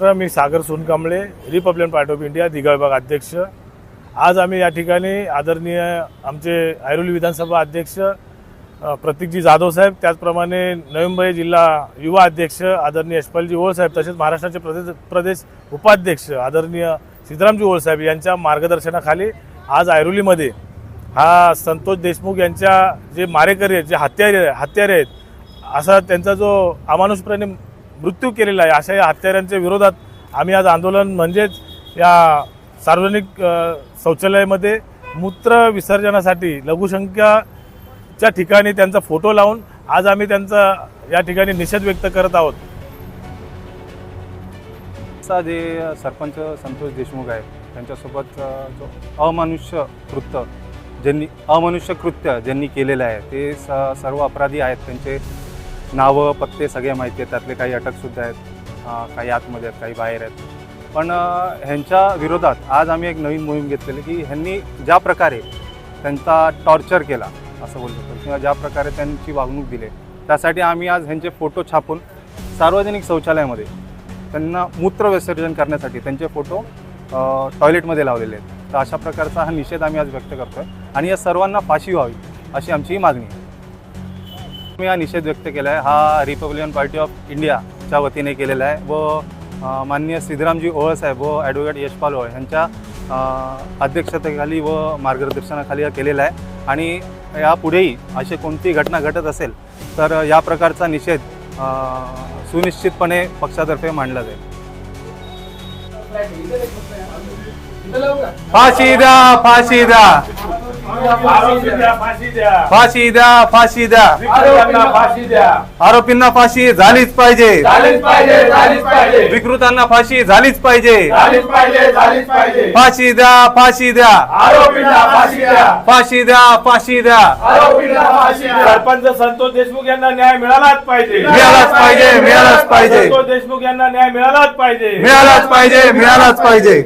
तर मी Sagar Sonkamble Republican Party of India Digha विभाग अध्यक्ष. आज आम्ही या ठिकाणी आदरणीय आमचे ऐरोली विधानसभा अध्यक्ष प्रतीकजी जाधव साहेब त्याचप्रमाणे नवी मुंबई जिल्हा युवा अध्यक्ष आदरणीय यशपालजी ओळसाहेब तसेच महाराष्ट्राचे प्रदेश प्रदेश उपाध्यक्ष आदरणीय सिद्धरामजी ओळसाहेब यांच्या मार्गदर्शनाखाली आज ऐरोलीमध्ये हा संतोष देशमुख यांच्या जे मारेकरी आहेत जे हत्यारे हत्यारे आहेत असा त्यांचा जो अमानुषपणे मृत्यू केलेला आहे. अशा या हत्यारांच्या विरोधात आम्ही आज आंदोलन म्हणजेच या सार्वजनिक शौचालयामध्ये मूत्र विसर्जनासाठी लघुसंख्याच्या ठिकाणी त्यांचा फोटो लावून आज आम्ही त्यांचा या ठिकाणी निषेध व्यक्त करत आहोत. जे सरपंच संतोष देशमुख आहे त्यांच्यासोबत जो अमानुष्य कृत्य ज्यांनी अमानुष्य कृत्य ज्यांनी केलेलं आहे ते स सर्व अपराधी आहेत. त्यांचे नावं पत्ते सगळे माहिती आहेत. त्यातले काही अटकसुद्धा आहेत. काही आतमध्ये आहेत काही बाहेर आहेत. पण ह्यांच्या विरोधात आज आम्ही एक नवीन मोहीम घेतलेली की ह्यांनी ज्या प्रकारे त्यांचा टॉर्चर केला असं बोलू शकतो किंवा ज्या प्रकारे त्यांची वागणूक दिली त्यासाठी आम्ही आज ह्यांचे फोटो छापून सार्वजनिक शौचालयामध्ये त्यांना मूत्र विसर्जन करण्यासाठी त्यांचे फोटो टॉयलेटमध्ये लावलेले आहेत. तर अशा प्रकारचा हा निषेध आम्ही आज व्यक्त करतो आहे आणि या सर्वांना फाशी व्हावी अशी आमची मागणी आहे. मी हा निषेध व्यक्त केला आहे हा रिपब्लिकन पार्टी ऑफ इंडियाच्या वतीने केलेला आहे व माननीय सिद्धरामजी ओळ साहेब व ॲडव्होकेट यशपाल ओळ यांच्या अध्यक्षतेखाली व मार्गदर्शनाखाली हा केलेला आहे. आणि यापुढेही अशी कोणती घटना घटत असेल तर या प्रकारचा निषेध सुनिश्चितपणे पक्षातर्फे मांडला जाईल. फाशी द्या फाशी द्या फाशी द्या फाशी द्या. फाशी द्या फाशी द्या. विकृतांना फाशी द्या. आरोपींना फाशी झालीच पाहिजे. झालीच पाहिजे झालीच पाहिजे. विकृतांना फाशी झालीच पाहिजे. झालीच पाहिजे झालीच पाहिजे. फाशी द्या फाशी द्या. आरोपींना फाशी द्या. फाशी द्या सरपंच संतोष देशमुख यांना न्याय मिळालाच पाहिजे. मिळालाच पाहिजे, मिळालाच पाहिजे. संतोष देशमुख यांना न्याय मिळालाच पाहिजे. मिळालाच पाहिजे मिळालाच पाहिजे.